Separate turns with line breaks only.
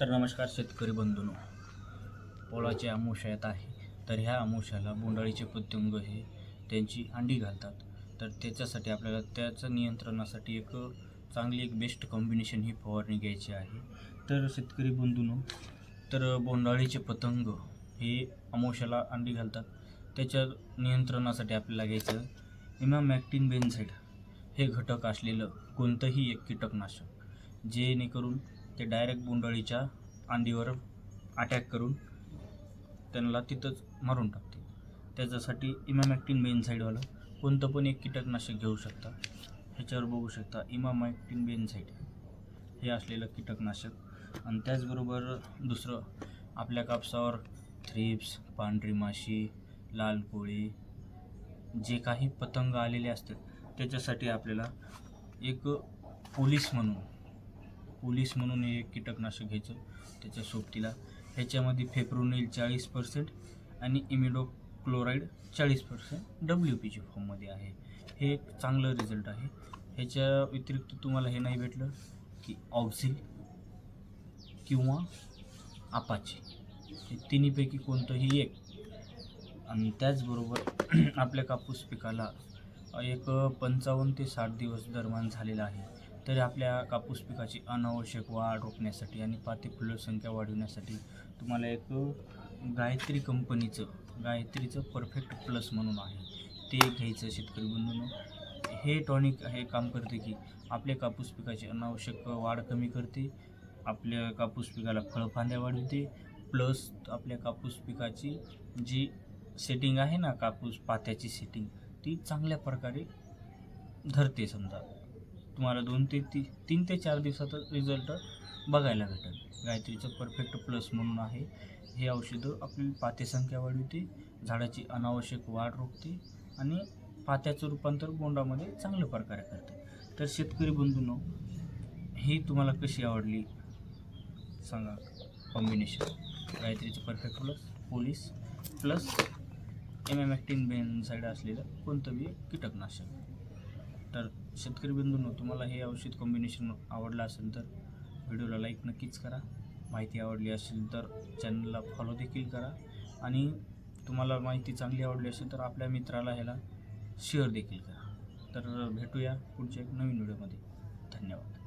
तर नमस्कार शेतकरी बंधूनो. पोळाची आमुषा येत आहे. तर ह्या आमुषाला बोंडाळीचे पतंग हे त्यांची अंडी घालतात. तर त्याच्यासाठी आपल्याला त्याचं नियंत्रणासाठी एक चांगली एक बेस्ट कॉम्बिनेशन ही फवारणी घ्यायची आहे. तर शेतकरी बंधूनो तर बोंडाळीचे पतंग हे अमोशाला अंडी घालतात. त्याच्या नियंत्रणासाठी आपल्याला घ्यायचं इमामॅक्टिन बेन्झाईड हे घटक असलेलं कोणतंही एक कीटकनाशक जेणेकरून ते डायरेक्ट बोंडअळीच्या आंधीवर अटॅक करून त्यांना तिथंच मारून टाकते. त्याच्यासाठी इमामॅक्टिन बेन्झाईडवालं कोणतं पण एक कीटकनाशक घेऊ शकता. ह्याच्यावर बघू शकता इमामॅक्टिन बेन्झाईड हे असलेलं कीटकनाशक. आणि त्याचबरोबर दुसरं आपल्या कापसावर थ्रिप्स पांढरी माशी लाल कोळी जे काही पतंग आलेले असतात त्याच्यासाठी आपल्याला एक पोलीस म्हणून पोलीस म्हणून हे एक कीटकनाशक घ्यायचं त्याच्या सोबतीला. ह्याच्यामध्ये फेप्रोनिल चाळीस पर्सेंट आणि इमिडो क्लोराईड चाळीस पर्सेंट डब्ल्यू पीच्या फॉर्ममध्ये आहे. हे एक चांगलं रिझल्ट आहे. ह्याच्या व्यतिरिक्त तुम्हाला हे नाही भेटलं की ऑक्झिल किंवा आपाचे हे तिन्हीपैकी कोणतंही एक. आणि त्याचबरोबर आपल्या कापूस पिकाला एक पंचावन्न ते साठ दिवस दरम्यान झालेला आहे. तरी आपल्या कापूस पिकाची अनावश्यक वाढ रोखण्यासाठी आणि पाती फुलसंख्या वाढवण्यासाठी तुम्हाला एक गायत्री कंपनीचं गायत्रीचं परफेक्ट प्लस म्हणून आहे. ते घ्यायचं शेतकरी बंधून. हे टॉनिक हे काम करते की आपल्या कापूस पिकाची अनावश्यक वाढ कमी करते आपल्या कापूस पिकाला फळफांद्या वाढवते प्लस आपल्या कापूस पिकाची जी सेटिंग आहे ना कापूस पात्याची सेटिंग ती चांगल्या प्रकारे धरते समजा. तुम्हाला दोन ते ती तीन ते चार दिवसात रिझल्ट बघायला भेटेल. गायत्रीचं परफेक्ट प्लस म्हणून आहे. हे औषधं आपली पातेसंख्या वाढवते झाडाची अनावश्यक वाढ रोखते आणि पात्याचं रूपांतर बोंडामध्ये चांगल्या प्रकारे करते. तर शेतकरी बंधूंनो ही तुम्हाला कशी आवडली? सांगा कॉम्बिनेशन गायत्रीचं perfect plus police plus M M ॲक्टिन बेनसाईड असलेलं कोणतं बी कीटकनाशक. तर शेतकरी बंधूंनो तुम्हाला हे औषध कॉम्बिनेशन आवडलं असेल तर व्हिडिओला लाईक नक्कीच करा. माहिती आवडली असेल तर चॅनलला फॉलो देखील करा. आणि तुम्हाला माहिती चांगली आवडली असेल तर आपल्या मित्राला ह्याला शेअर देखील करा. तर भेटूया पुढच्या एक नवीन व्हिडिओमध्ये. धन्यवाद.